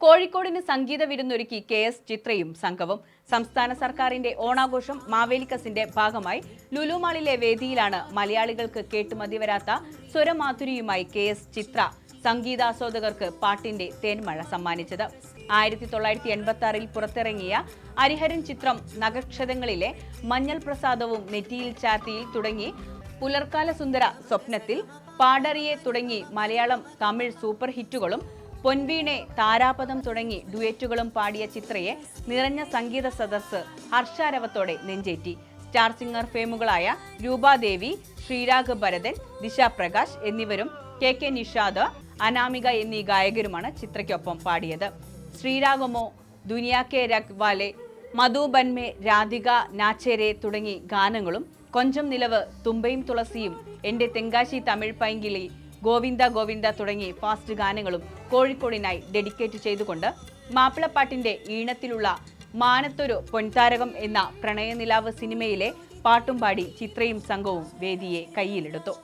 കോഴിക്കോടിന് സംഗീത വിരുന്നൊരുക്കി K S ചിത്രയും സംഘവും സംസ്ഥാന സർക്കാരിന്റെ ഓണാഘോഷം മാവേലിക്കസിന്റെ ഭാഗമായി ലുലുമാളിലെ വേദിയിലാണ് മലയാളികൾക്ക് കേട്ടുമതി വരാത്ത സ്വരമാധുരിയുമായി കെ എസ് ചിത്ര സംഗീതാസ്വാദകർക്ക് പാട്ടിന്റെ തേന്മഴ സമ്മാനിച്ചത്. ആയിരത്തി തൊള്ളായിരത്തി എൺപത്തി ആറിൽ പുറത്തിറങ്ങിയ അരിഹരൻ ചിത്രം നഗക്ഷതങ്ങളിലെ മഞ്ഞൾ പ്രസാദവും നെറ്റിയിൽ ചാത്തിയിൽ തുടങ്ങി പുലർക്കാല സുന്ദര സ്വപ്നത്തിൽ പാടറിയെ തുടങ്ങി മലയാളം തമിഴ് സൂപ്പർ ഹിറ്റുകളും പൊൻവീണെ താരാപദം തുടങ്ങി ഡുയറ്റുകളും പാടിയ ചിത്രയെ നിറഞ്ഞ സംഗീത സദസ്സ് ഹർഷാരവത്തോടെ നെഞ്ചേറ്റി. സ്റ്റാർ സിംഗർ ഫേമുകളായ രൂപാദേവി ശ്രീരാഗ് ഭരതൻ ദിശ പ്രകാശ് എന്നിവരും കെ കെ നിഷാദ് അനാമിക എന്നീ ഗായകരുമാണ് ചിത്രയ്ക്കൊപ്പം പാടിയത്. ശ്രീരാഗമോ ദുനിയാ കെ രഖ്വാലെ മധു രാധിക നാച്ചേരെ തുടങ്ങി ഗാനങ്ങളും കൊഞ്ചം നിലവ് തുമ്പയും തുളസിയും എന്റെ തെങ്കാശി തമിഴ് പൈങ്കിളി ഗോവിന്ദ ഗോവിന്ദ തുടങ്ങി ഫാസ്റ്റ് ഗാനങ്ങളും കോഴിക്കോടിനായി ഡെഡിക്കേറ്റ് ചെയ്തുകൊണ്ട് മാപ്പിളപ്പാട്ടിന്റെ ഈണത്തിലുള്ള മാനത്തൊരു പൊൻതാരകം എന്ന പ്രണയനിലാവ് സിനിമയിലെ പാട്ടും പാടി ചിത്രയും സംഘവും വേദിയെ കയ്യിലെടുത്തു.